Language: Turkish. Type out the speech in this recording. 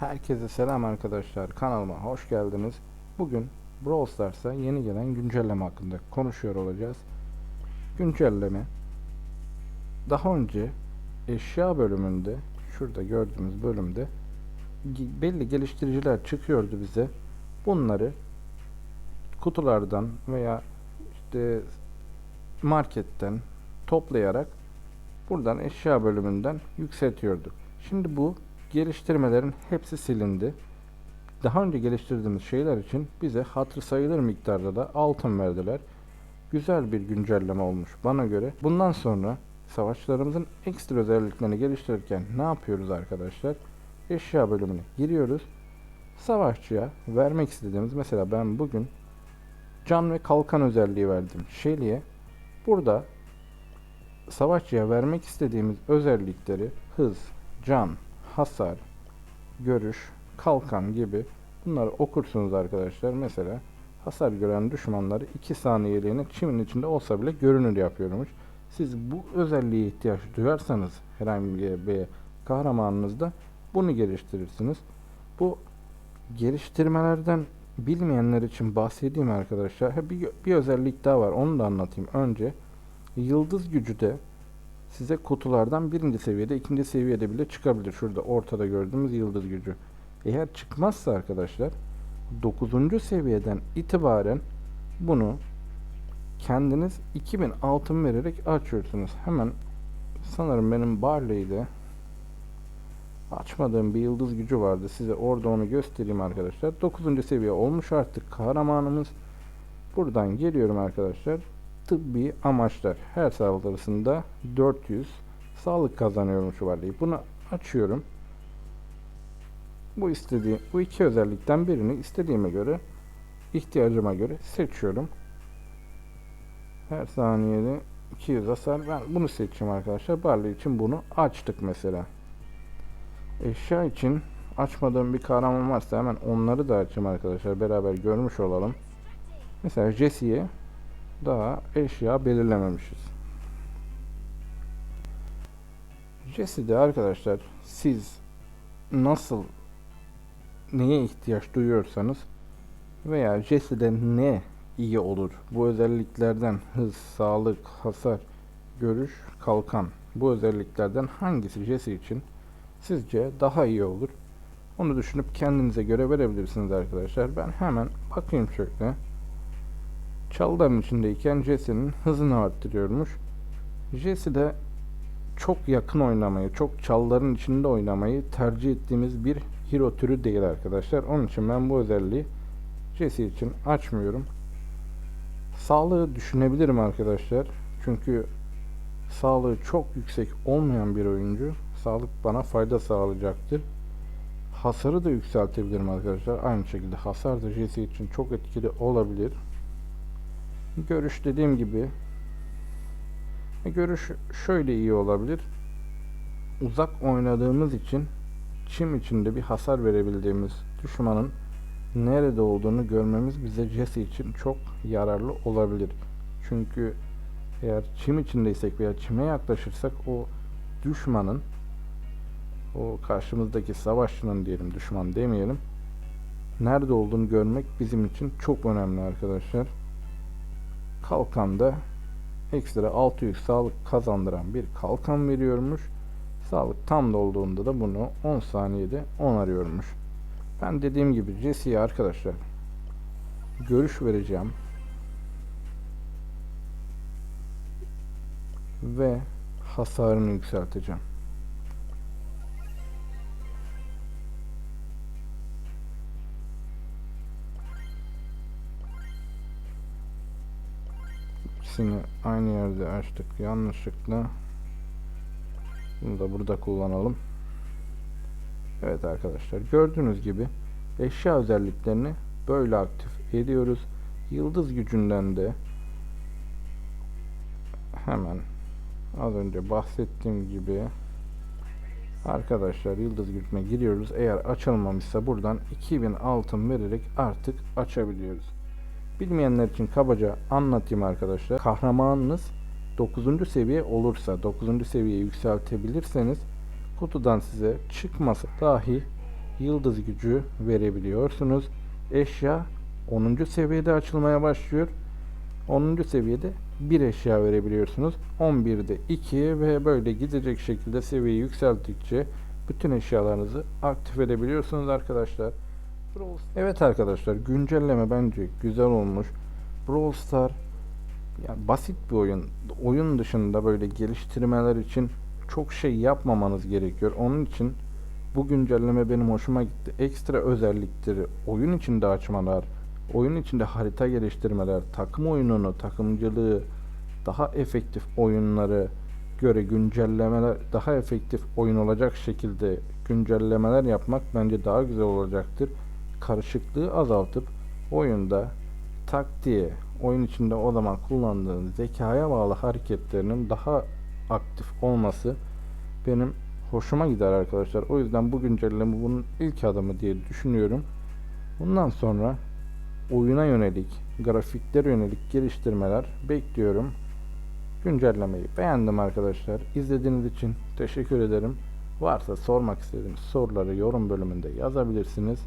Herkese selam arkadaşlar. Kanalıma hoş geldiniz. Bugün Brawl Stars'a yeni gelen güncelleme hakkında konuşuyor olacağız. Güncelleme daha önce eşya bölümünde şurada gördüğümüz bölümde belli geliştiriciler çıkıyordu bize. Bunları kutulardan veya işte marketten toplayarak buradan eşya bölümünden yükseltiyorduk. Şimdi bu geliştirmelerin hepsi silindi. Daha önce geliştirdiğimiz şeyler için bize hatır sayılır miktarda da altın verdiler. Güzel bir güncelleme olmuş bana göre. Bundan sonra savaşçılarımızın ekstra özelliklerini geliştirirken ne yapıyoruz arkadaşlar? Eşya bölümüne giriyoruz. Savaşçıya vermek istediğimiz mesela ben bugün can ve kalkan özelliği verdim. Shelly'e burada savaşçıya vermek istediğimiz özellikleri hız, can, hasar, görüş, kalkan gibi bunları okursunuz arkadaşlar. Mesela hasar gören düşmanları 2 saniyeliğine çimin içinde olsa bile görünür yapıyormuş. Siz bu özelliğe ihtiyaç duyarsanız herhangi bir kahramanınızda bunu geliştirirsiniz. Bu geliştirmelerden bilmeyenler için bahsedeyim arkadaşlar. Bir, bir özellik daha var onu da anlatayım. Önce yıldız gücü de size kutulardan birinci seviyede, ikinci seviyede bile çıkabilir. Şurada ortada gördüğümüz yıldız gücü. Eğer çıkmazsa arkadaşlar 9. seviyeden itibaren bunu kendiniz 2000 altın vererek açıyorsunuz. Hemen sanırım benim Barley'de açmadığım bir yıldız gücü vardı. Size orada onu göstereyim arkadaşlar. 9. seviye olmuş artık kahramanımız. Buradan geliyorum arkadaşlar tıbbi amaçlar her saldırısında 400 sağlık kazanıyorum şu varlığı. Bunu açıyorum. Bu istediğim bu iki özellikten birini istediğime göre ihtiyacıma göre seçiyorum. Her saniyede 200 hasar. Ben bunu seçeyim arkadaşlar. Barley için bunu açtık mesela. Eşya için açmadığım bir kahraman varsa hemen onları da açayım arkadaşlar. Beraber görmüş olalım. Mesela Jesse'ye daha eşya belirlememişiz. Jesse'de arkadaşlar siz nasıl neye ihtiyaç duyuyorsanız veya Jesse'de ne iyi olur bu özelliklerden hız, sağlık, hasar, görüş, kalkan bu özelliklerden hangisi Jesse için sizce daha iyi olur? Onu düşünüp kendinize göre verebilirsiniz arkadaşlar. Ben hemen bakayım şöyle. Çaldarın içindeyken Jesse'nin hızını arttırıyormuş. Jesse de çok yakın oynamayı, çok çalların içinde oynamayı tercih ettiğimiz bir hero türü değil arkadaşlar. Onun için ben bu özelliği Jesse için açmıyorum. Sağlığı düşünebilirim arkadaşlar. Çünkü sağlığı çok yüksek olmayan bir oyuncu. Sağlık bana fayda sağlayacaktır. Hasarı da yükseltebilirim arkadaşlar. Aynı şekilde hasar da Jesse için çok etkili olabilir. Görüş dediğim gibi görüş şöyle iyi olabilir. Uzak oynadığımız için çim içinde bir hasar verebildiğimiz düşmanın nerede olduğunu görmemiz bize Jesse için çok yararlı olabilir. Çünkü eğer çim içindeysek veya çime yaklaşırsak o düşmanın o karşımızdaki savaşçının diyelim düşman demeyelim nerede olduğunu görmek bizim için çok önemli arkadaşlar kalkanda ekstra 600 sağlık kazandıran bir kalkan veriyormuş. Sağlık tam dolduğunda da bunu 10 saniyede onarıyormuş. Ben dediğim gibi Jesse'ye arkadaşlar görüş vereceğim. Ve hasarını yükselteceğim. İkisini aynı yerde açtık yanlışlıkla. Bunu da burada kullanalım. Evet arkadaşlar gördüğünüz gibi eşya özelliklerini böyle aktif ediyoruz. Yıldız gücünden de hemen az önce bahsettiğim gibi arkadaşlar yıldız gücüne giriyoruz. Eğer açılmamışsa buradan 2000 altın vererek artık açabiliyoruz. Bilmeyenler için kabaca anlatayım arkadaşlar. Kahramanınız 9. seviye olursa, 9. seviyeye yükseltebilirseniz kutudan size çıkması dahi yıldız gücü verebiliyorsunuz. Eşya 10. seviyede açılmaya başlıyor. 10. seviyede bir eşya verebiliyorsunuz. 11'de 2 ve böyle gidecek şekilde seviyeyi yükselttikçe bütün eşyalarınızı aktif edebiliyorsunuz arkadaşlar. Brawl- Evet arkadaşlar güncelleme bence güzel olmuş. Brawl Star yani basit bir oyun. Oyun dışında böyle geliştirmeler için çok şey yapmamanız gerekiyor. Onun için bu güncelleme benim hoşuma gitti. Ekstra özellikleri, oyun içinde açmalar, oyun içinde harita geliştirmeler, takım oyununu, takımcılığı, daha efektif oyunları göre güncellemeler, daha efektif oyun olacak şekilde güncellemeler yapmak bence daha güzel olacaktır. Karışıklığı azaltıp oyunda taktiğe, oyun içinde o zaman kullandığın zekaya bağlı hareketlerinin daha aktif olması benim hoşuma gider arkadaşlar. O yüzden bu güncelleme bunun ilk adımı diye düşünüyorum. Bundan sonra oyuna yönelik, grafiklere yönelik geliştirmeler bekliyorum. Güncellemeyi beğendim arkadaşlar. İzlediğiniz için teşekkür ederim. Varsa sormak istediğiniz soruları yorum bölümünde yazabilirsiniz.